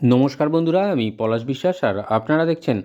নমস্কার বন্ধুরা, আমি পলাশ বিশ্বাস আর আপনারা দেখছেন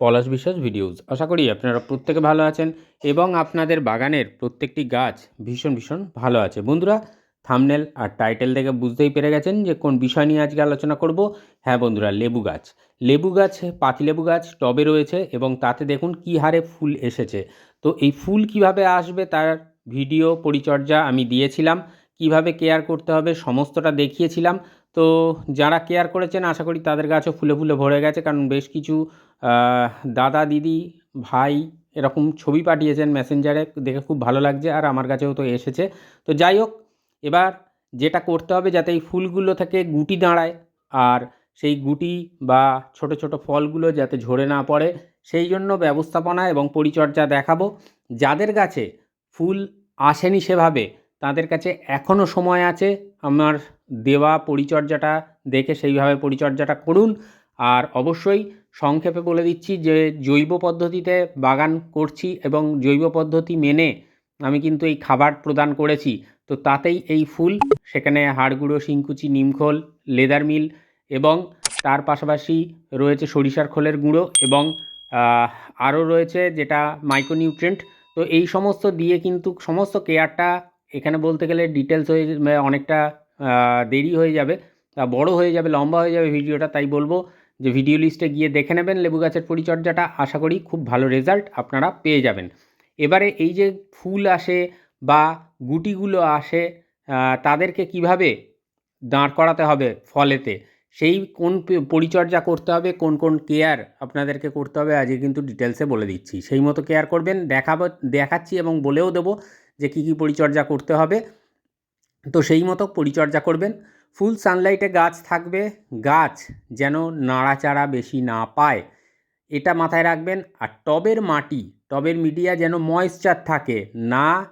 পলাশ বিশ্বাস ভিডিওস। আশা করি আপনারা প্রত্যেকে ভালো আছেন এবং আপনাদের বাগানের প্রত্যেকটি গাছ ভীষণ ভীষণ ভালো আছে। বন্ধুরা থামনেল আর টাইটেল দেখে বুঝতেই পেরে গেছেন যে কোন বিষয় নিয়ে আজকে আলোচনা করব। হ্যাঁ বন্ধুরা, লেবু গাছ। লেবু গাছ পাতিলেবু গাছ টবে রয়েছে এবং তাতে দেখুন কী হারে ফুল এসেছে। তো এই ফুল কীভাবে আসবে তার ভিডিও পরিচর্যা আমি দিয়েছিলাম, কীভাবে কেয়ার করতে হবে সমস্তটা দেখিয়েছিলাম। তো যারা কেয়ার করেছেন, আশা করি তাদের গাছও ফুলে ফুলে ভরে গেছে। কারণ বেশ কিছু দাদা, দিদি, ভাই এরকম ছবি পাঠিয়েছেন মেসেঞ্জারে দেখে খুব ভালো লাগছে আর আমার কাছেও তো এসেছে। তো যাই হোক, এবার যেটা করতে হবে যাতে এই ফুলগুলো থেকে গুটি দাঁড়ায় আর সেই গুটি বা ছোট ছোট ফলগুলো যাতে ঝরে না পড়ে, সেই জন্য ব্যবস্থাপনা এবং পরিচর্যা দেখাবো। যাদের গাছে ফুল আসেনি সেভাবে তাদের কাছে এখনও সময় আছে। আমার দেওয়া পরিচর্যাটা দেখে সেইভাবে পরিচর্যাটা করুন। আর অবশ্যই সংক্ষেপে বলে দিচ্ছি যে, জৈব পদ্ধতিতে বাগান করছি এবং জৈব পদ্ধতি মেনে আমি কিন্তু এই খাবার প্রদান করেছি। তো তাতেই এই ফুল, সেখানে হাড়গুঁড়ো, শিংকুচি, নিমখোল, লেদার মিল এবং তার পাশাপাশি রয়েছে সরিষার খোলের গুঁড়ো এবং আরও রয়েছে যেটা মাইক্রোনিউট্রেন্ট তো এই সমস্ত দিয়ে কিন্তু সমস্ত কেয়ারটা এখানে বলতে গেলে ডিটেলস হয়ে অনেকটা দেরি হয়ে যাবে বড় হয়ে যাবে, লম্বা হয়ে যাবে ভিডিওটা, তাই বলব যে ভিডিও লিস্টে গিয়ে দেখে নেবেন লেবু গাছের পরিচর্যাটা। আশা করি খুব ভালো রেজাল্ট আপনারা পেয়ে যাবেন। এবারে এই যে ফুল আসে বা গুটিগুলো আসে তাদেরকে কীভাবে দাঁড় করাতে হবে ফলেতে? সেই কোন পরিচর্যা করতে হবে, কোন কোন কেয়ার আপনাদেরকে করতে হবে, আজকে কিন্তু ডিটেলসে বলে দিচ্ছি। সেই মতো কেয়ার করবেন, দেখাবো, দেখাচ্ছি এবং বলেও দেবো যে কী কী পরিচর্যা করতে হবে। তো সেই মতো পরিচর্যা করবেন। ফুল সানলাইটে গাছ থাকবে। গাছ যেন নাড়াচাড়া বেশি না পায়। এটা মাথায় রাখবেন। আর টবের মাটি, টবের মিডিয়া যেন ময়েশ্চার থাকে। না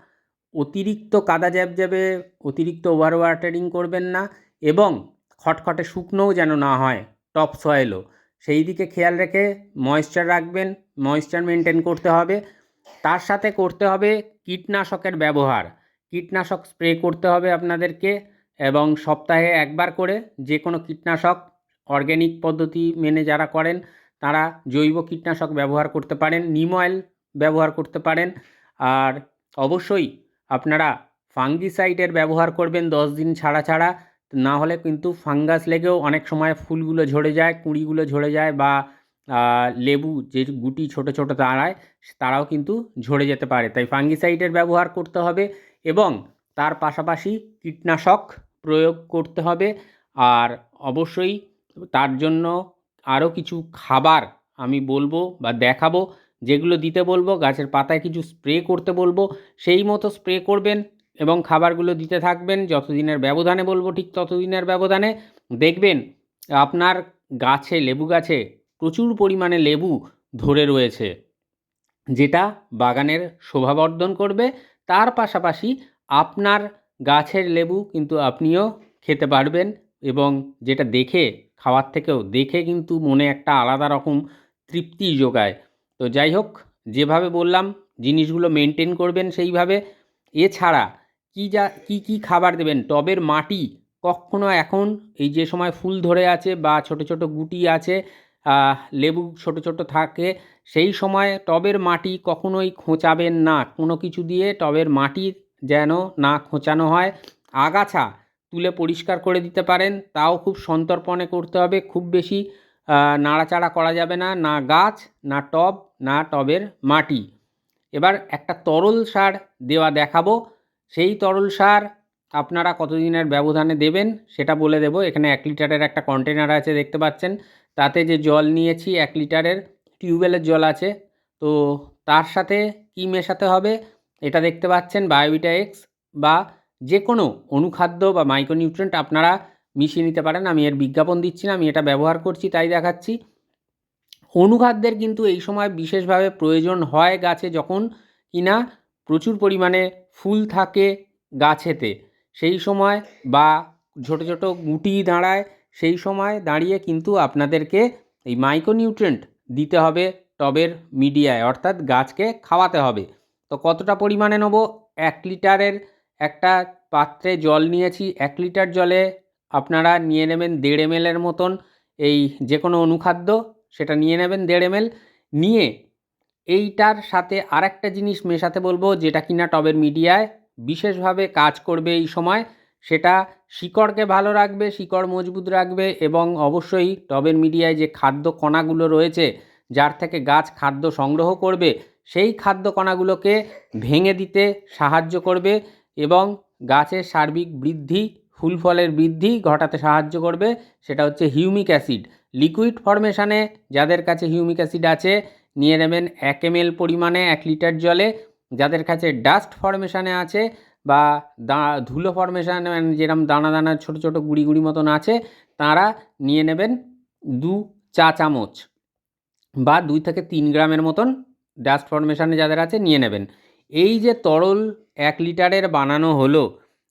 অতিরিক্ত কাদা জ্যাবজ্যাবে অতিরিক্ত ওভার ওয়াটারিং করবেন না এবং খটখটে শুকনোও যেন না হয় টপ সয়েলও। সেই দিকে খেয়াল রেখে ময়েশ্চার রাখবেন। ময়েশ্চার মেনটেন করতে হবে। তার সাথে করতে হবে কীটনাশকের ব্যবহার। কীটনাশক স্প্রে করতে হবে আপনাদেরকে এবং সপ্তাহে একবার করে যে কোনো কীটনাশক অর্গ্যানিক পদ্ধতি মেনে যারা করেন, তারা জৈব কীটনাশক ব্যবহার করতে পারেন, নিম অয়েল ব্যবহার করতে পারেন। আর অবশ্যই আপনারা ফাঙ্গিসাইডের ব্যবহার করবেন দশ দিন ছাড়া ছাড়া, না হলে কিন্তু ফাঙ্গাস লেগেও অনেক সময় ফুলগুলো ঝরে যায়, কুঁড়িগুলো ঝরে যায় বা লেবু যে গুটি ছোট ছোট দাঁড়ায়, তারাও কিন্তু ঝরে যেতে পারে। তাই ফাঙ্গিসাইডের ব্যবহার করতে হবে এবং তার পাশাপাশি কীটনাশক প্রয়োগ করতে হবে। আর অবশ্যই তার জন্য আরও কিছু খাবার আমি বলব বা দেখাবো, যেগুলো দিতে বলব, গাছের পাতায় কিছু স্প্রে করতে বলব, সেই মতো স্প্রে করবেন এবং খাবারগুলো দিতে থাকবেন। যতদিনের ব্যবধানে বলব ঠিক ততদিনের ব্যবধানে। দেখবেন আপনার গাছে, লেবু গাছে প্রচুর পরিমাণে লেবু ধরে রয়েছে, যেটা বাগানের শোভাবর্ধন করবে। তার পাশাপাশি আপনার গাছের লেবু কিন্তু আপনিও খেতে পারবেন এবং যেটা দেখে, খাওয়ার থেকেও দেখে কিন্তু মনে একটা আলাদা রকম তৃপ্তি যোগায়। তো যাই হোক, যেভাবে বললাম, জিনিসগুলো মেনটেন করবেন সেইভাবে। এছাড়া কী যা, কী কী খাবার দেবেন? টবের মাটি কখনো এখন এই যে সময় ফুল ধরে আছে বা ছোট ছোট গুটি আছে লেবু ছোট ছোট থাকে, সেই সময় টবের মাটি কখনোই খোঁচাবেন না। কোনো কিছু দিয়ে টবের মাটি যেন না খোঁচানো হয়। আগাছা তুলে পরিষ্কার করে দিতে পারেন, তাও খুব সন্তর্পণে করতে হবে। খুব বেশি নাড়াচাড়া করা যাবে না না গাছ, না টব, না টবের মাটি। এবার একটা তরল সার দেওয়া দেখাবো। সেই তরল সার আপনারা কতদিনের ব্যবধানে দেবেন সেটা বলে দেবো। এখানে এক লিটারের একটা কন্টেনার আছে, দেখতে পাচ্ছেন। তাতে যে জল নিয়েছি এক লিটারের, টিউবওয়েলের জল আছে। তো তার সাথে কি মেশাতে হবে? এটা দেখতে পাচ্ছেন বায়োবিটা এক্স বা যে কোনো অনুখাদ্য বা মাইক্রোনিউট্রেন্ট আপনারা মিশিয়ে নিতে পারেন। আমি এর বিজ্ঞাপন দিচ্ছি না, আমি এটা ব্যবহার করছি, তাই দেখাচ্ছি। অনুখাদ্যের কিন্তু এই সময় বিশেষভাবে প্রয়োজন হয় গাছে যখন কিনা প্রচুর পরিমাণে ফুল থাকে গাছেতে। সেই সময় বা ছোট ছোট গুটি দাঁড়ায়, সেই সময় দাঁড়িয়ে কিন্তু আপনাদেরকে এই মাইক্রোনিউট্রেন্ট দিতে হবে টবের মিডিয়ায়, অর্থাৎ গাছকে খাওয়াতে হবে। তো কতটা পরিমাণে নেব? এক লিটারের একটা পাত্রে জল নিয়েছি, এক লিটার জলে আপনারা নিয়ে নেবেন দেড় এম এর মতন এই যে কোনো অনুখাদ্য, সেটা নিয়ে নেবেন দেড় এমএল। নিয়ে এইটার সাথে আরেকটা জিনিস মেশাতে বলব, যেটা কিনা টবের মিডিয়ায় বিশেষভাবে কাজ করবে এই সময়। সেটা শিকড়কে ভালো রাখবে, শিকড় মজবুত রাখবে এবং অবশ্যই টবের মিডিয়ায় যে খাদ্য কণাগুলো রয়েছে, যার থেকে গাছ খাদ্য সংগ্রহ করবে, সেই খাদ্য কণাগুলোকে ভেঙে দিতে সাহায্য করবে এবং গাছের সার্বিক বৃদ্ধি, ফুল ফলের বৃদ্ধি ঘটাতে সাহায্য করবে। সেটা হচ্ছে হিউমিক অ্যাসিড। লিকুইড ফরমেশানে যাদের কাছে হিউমিক অ্যাসিড আছে, নিয়ে নেবেন এক এম পরিমাণে এক লিটার জলে যাদের কাছে ডাস্ট ফরমেশানে আছে বা দা, ধুলো ফরমেশানে যেরকম দানা দানা ছোটো ছোটো গুড়ি গুড়ি মতন আছে, তারা নিয়ে নেবেন দু চা চামচ বা দুই থেকে তিন গ্রামের মতন ডাস্ট ফরমেশানে যাদের আছে নিয়ে নেবেন। এই যে তরল এক লিটারের বানানো হলো,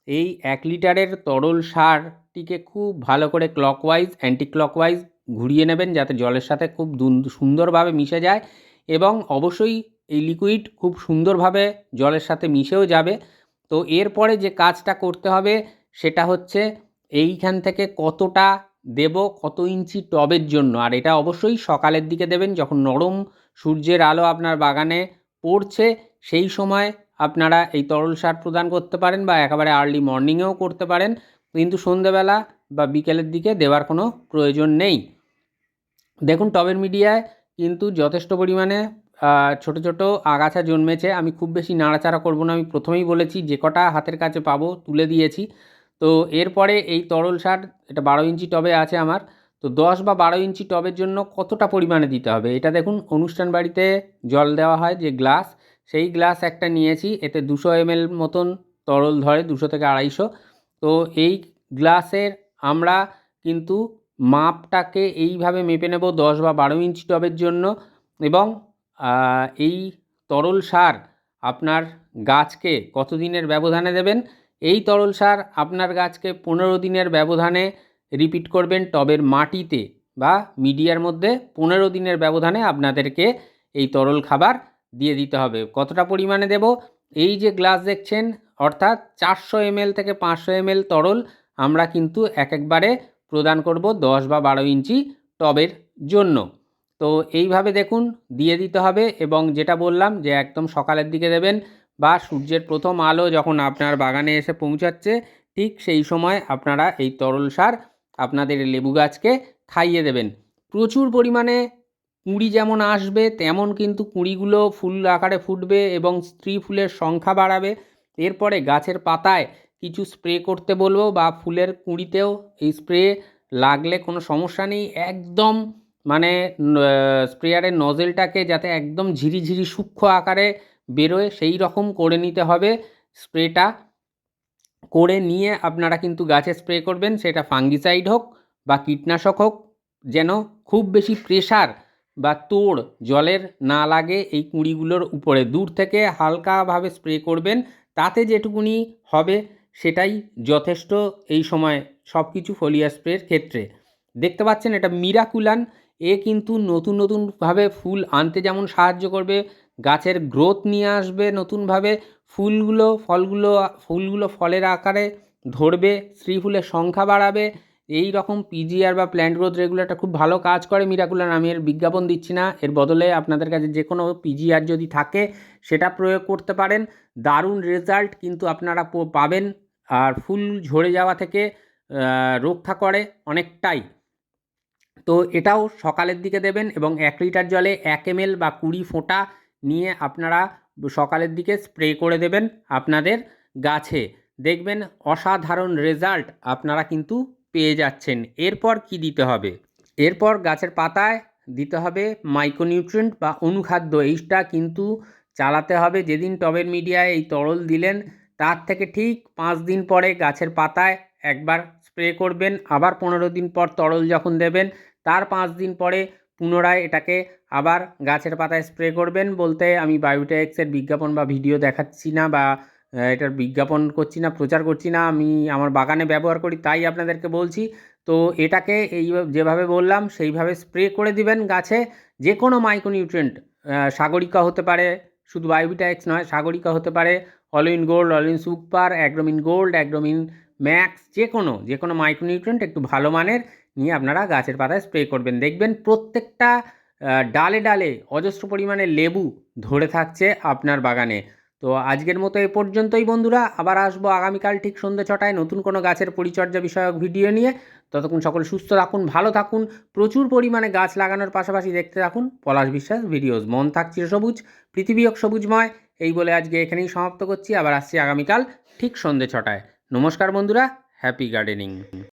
এই এক লিটারের তরল সারটিকে খুব ভালো করে ক্লকওয়াইজ অ্যান্টি ক্লকওয়াইজ ঘুরিয়ে নেবেন যাতে জলের সাথে খুব সুন্দরভাবে মিশে যায় এবং অবশ্যই এই লিকুইড খুব সুন্দরভাবে জলের সাথে মিশেও যাবে। তো এরপরে যে কাজটা করতে হবে সেটা হচ্ছে এইখান থেকে কতটা দেব, কত ইঞ্চি টবের জন্য। আর এটা অবশ্যই সকালের দিকে দেবেন, যখন নরম সূর্যের আলো আপনার বাগানে পড়ছে, সেই সময় আপনারা এই তরল সার প্রদান করতে পারেন বা একেবারে আর্লি মর্নিংয়েও করতে পারেন। কিন্তু সন্ধেবেলা বা বিকেলের দিকে দেওয়ার কোনো প্রয়োজন নেই। দেখুন, টবের মিডিয়ায় কিন্তু যথেষ্ট পরিমাণে ছোট ছোট আগাছা জন্মেছে। আমি খুব বেশি নাড়াচাড়া করব না। আমি প্রথমেই বলেছি, যে কটা হাতের কাছে পাবো তুলে দিয়েছি। তো এরপরে এই তরল সার, এটা বারো ইঞ্চি টবে আছে আমার, তো দশ বা বারো ইঞ্চি টবের জন্য কতটা পরিমাণে দিতে হবে? এটা দেখুন, অনুষ্ঠান বাড়িতে জল দেওয়া হয় যে গ্লাস, সেই গ্লাস একটা নিয়েছি, এতে দুশো এমএল মতন তরল ধরে, দুশো থেকে আড়াইশো। তো এই গ্লাসের আমরা কিন্তু মাপটাকে এইভাবে মেপে নেব দশ বা বারো ইঞ্চি টবের জন্য এবং এই তরল সার আপনার গাছকে কত দিনের ব্যবধানে দেবেন? এই তরল সার আপনার গাছকে পনেরো দিনের ব্যবধানে রিপিট করবেন টবের মাটিতে বা মিডিয়ার মধ্যে পনেরো দিনের ব্যবধানে আপনাদেরকে এই তরল খাবার দিয়ে দিতে হবে। কতটা পরিমাণে দেব? এই যে গ্লাস দেখছেন, অর্থাৎ চারশো এমএল থেকে পাঁচশো এমএল তরল আমরা কিন্তু এক একবারে প্রদান করব দশ বা বারো ইঞ্চি টবের জন্য। তো এইভাবে দেখুন, দিয়ে দিতে হবে এবং যেটা বললাম যে একদম সকালের দিকে দেবেন বা সূর্যের প্রথম আলো যখন আপনার বাগানে এসে পৌঁছাচ্ছে, ঠিক সেই সময় আপনারা এই তরল সার আপনাদের লেবু গাছকে খাইয়ে দেবেন। প্রচুর পরিমাণে কুঁড়ি যেমন আসবে, তেমন কিন্তু কুঁড়িগুলো ফুল আকারে ফুটবে এবং স্ত্রী ফুলের সংখ্যা বাড়াবে। এরপরে গাছের পাতায় কিছু স্প্রে করতে বলব বা ফুলের কুঁড়িতেও এই স্প্রে লাগলে কোনো সমস্যা নেই, একদম মানে স্প্রেয়ারের নজেলটাকে যাতে একদম ঝিরিঝিরি সূক্ষ্ম আকারে বেরোয়, সেই রকম করে নিতে হবে স্প্রেটা। করে নিয়ে আপনারা কিন্তু গাছে স্প্রে করবেন, সেটা ফাঙ্গিসাইড হোক বা কীটনাশক হোক, যেন খুব বেশি প্রেশার বা তোড় জলের না লাগে এই কুঁড়িগুলোর উপরে। দূর থেকে হালকাভাবে স্প্রে করবেন, তাতে যেটুকুনি হবে সেটাই যথেষ্ট এই সময় সব কিছু ফোলিয়া স্প্রের ক্ষেত্রে। দেখতে পাচ্ছেন এটা মিরাকুলান এ কিন্তু নতুন নতুনভাবে ফুল আনতে যেমন সাহায্য করবে, গাছের গ্রোথ নিয়ে আসবে নতুনভাবে, ফুলগুলো, ফলগুলো, ফুলগুলো ফলের আকারে ধরবে স্ত্রী ফুলের সংখ্যা বাড়াবে। এই রকম পিজিআর বা প্ল্যান্ট গ্রোথ রেগুলেটর খুব ভালো কাজ করে মিরাকুলার আমি এর বিজ্ঞাপন দিচ্ছি না। এর বদলে আপনাদের কাছে যে কোনো পিজিআর যদি থাকে, সেটা প্রয়োগ করতে পারেন। দারুণ রেজাল্ট কিন্তু আপনারা পাবেন। আর ফুল ঝরে যাওয়া থেকে রক্ষা করে অনেকটাই। তো এটাও সকালের দিকে দেবেন এবং এক লিটার জলে এক এমএল বা কুড়ি ফোঁটা নিয়ে আপনারা সকালের দিকে স্প্রে করে দেবেন আপনাদের গাছে। দেখবেন অসাধারণ রেজাল্ট আপনারা কিন্তু পেয়ে যাচ্ছেন। এরপর কি দিতে হবে? এরপর গাছের পাতায় দিতে হবে মাইক্রোনিউট্রিয়েন্ট বা অনুখাদ্য। এইটা কিন্তু চালাতে হবে। যেদিন টবের মিডিয়ায় এই তরল দিলেন, তার থেকে ঠিক পাঁচ দিন পরে গাছের পাতায় একবার স্প্রে করবেন। আবার পনেরো দিন পর তরল যখন দেবেন তার পাঁচ দিন পরে পুনরায় এটাকে আবার গাছের পাতায় স্প্রে করবেন বলতে আমি বায়োটেক্সের বিজ্ঞাপন বা ভিডিও দেখাচ্ছি না বা এটার বিজ্ঞাপন করছি না, প্রচার করছি না, আমি আমার বাগানে ব্যবহার করি তাই আপনাদেরকে বলছি। তো এটাকে এই যেভাবে বললাম সেইভাবে স্প্রে করে দিবেন গাছে। যে কোনো মাইক্রোনিউট্রিয়েন্ট সাগরিকা হতে পারে, শুধু বায়োভিটাএক্স নয়, সাগরিকা হতে পারে Olin gold Olin super, Agromin gold, Agromin max যে কোনো যে কোনো মাইক্রোনিউট্রিয়েন্ট একটু ভালো মানের নিয়ে আপনারা গাছের পাতায় স্প্রে করবেন। দেখবেন প্রত্যেকটা ডালে ডালে অজস্র পরিমাণে লেবু ধরে থাকছে আপনার বাগানে। তো আজকের মতো এ পর্যন্তই বন্ধুরা। আবার আসব আগামীকাল ঠিক সন্ধ্যে ছটায় নতুন কোনো গাছের পরিচর্যা বিষয়ক ভিডিও নিয়ে। ততক্ষণ সকল সুস্থ থাকুন, ভালো থাকুন, প্রচুর পরিমাণে গাছ লাগানোর পাশাপাশি দেখতে থাকুন। পলাশ বিশ্বাস ভিডিওস। মন থাক চিরসবুজ পৃথিবী হোক সবুজময়। এই বলে আজকে এখানেই সমাপ্ত করছি। আবার আসছি আগামীকাল ঠিক সন্ধ্যে ছটায়। নমস্কার বন্ধুরা, হ্যাপি গার্ডেনিং।